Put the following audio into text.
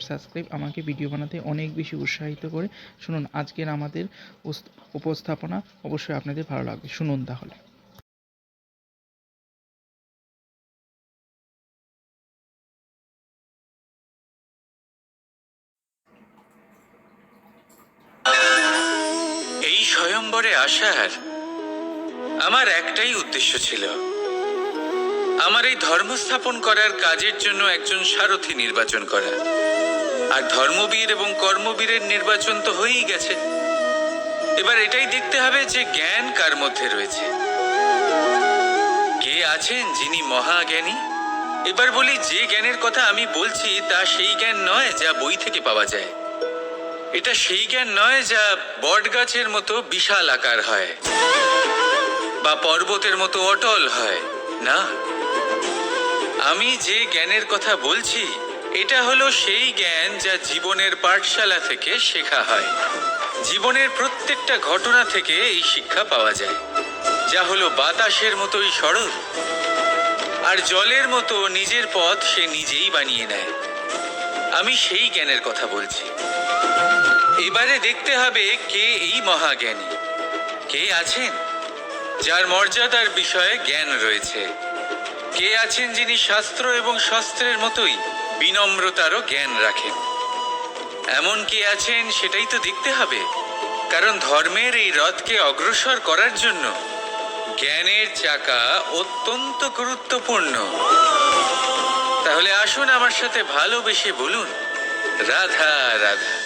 Subscribe আমাকে video বানাতে অনেক বেশি উৎসাহিত করে। শুনুন, আজকের আমাদের উপস্থাপনা অবশ্যই আপনাদের ভালো লাগবে। শুনুন তাহলে। এই স্বয়ম্বরে আসার আমার একটাই উদ্দেশ্য ছিল। আমার এই ধর্ম স্থাপন করার কাজের জন্য একজন সারথি নির্বাচন করা। আর ধর্মবীর এবং কর্মবীরের নির্বাচন তো হয়েই গেছে। এবার এটাই দেখতে হবে যে জ্ঞান কার মধ্যে রয়েছে। কে আছেন যিনি মহাজ্ঞানী? এবার বলি যে জ্ঞানের কথা আমি বলছি, তা সেই জ্ঞান নয় যা বই থেকে পাওয়া যায়। এটা সেই জ্ঞান নয় যা বটগাছের মতো বিশাল আকার হয়, বা পর্বতের মতো অটল হয়। না, আমি যে জ্ঞানের কথা বলছি, এটা হলো সেই জ্ঞান যা জীবনের পাঠশালা থেকে শেখা হয়। জীবনের প্রত্যেকটা ঘটনা থেকে এই শিক্ষা পাওয়া যায়, যা হলো বাতাসের মতোই সরল, আর জলের মতো নিজের পথ সে নিজেই বানিয়ে নেয়। আমি সেই জ্ঞানের কথা বলছি। এবারে দেখতে হবে কে এই মহাজ্ঞানী। কে আছেন? যার মর্যাদার বিষয়ে জ্ঞান রয়েছে। কে আছেন যিনি শাস্ত্র এবং শাস্ত্রের মতোই বিনম্রতারও জ্ঞান রাখেন? এমন কে আছেন সেটাই তো দেখতে হবে। কারণ ধর্মের এই রথকে অগ্রসর করার জন্য জ্ঞানের চাকা অত্যন্ত গুরুত্বপূর্ণ। তাহলে আসুন আমার সাথে ভালোবেসে বলুন, রাধা রাধা।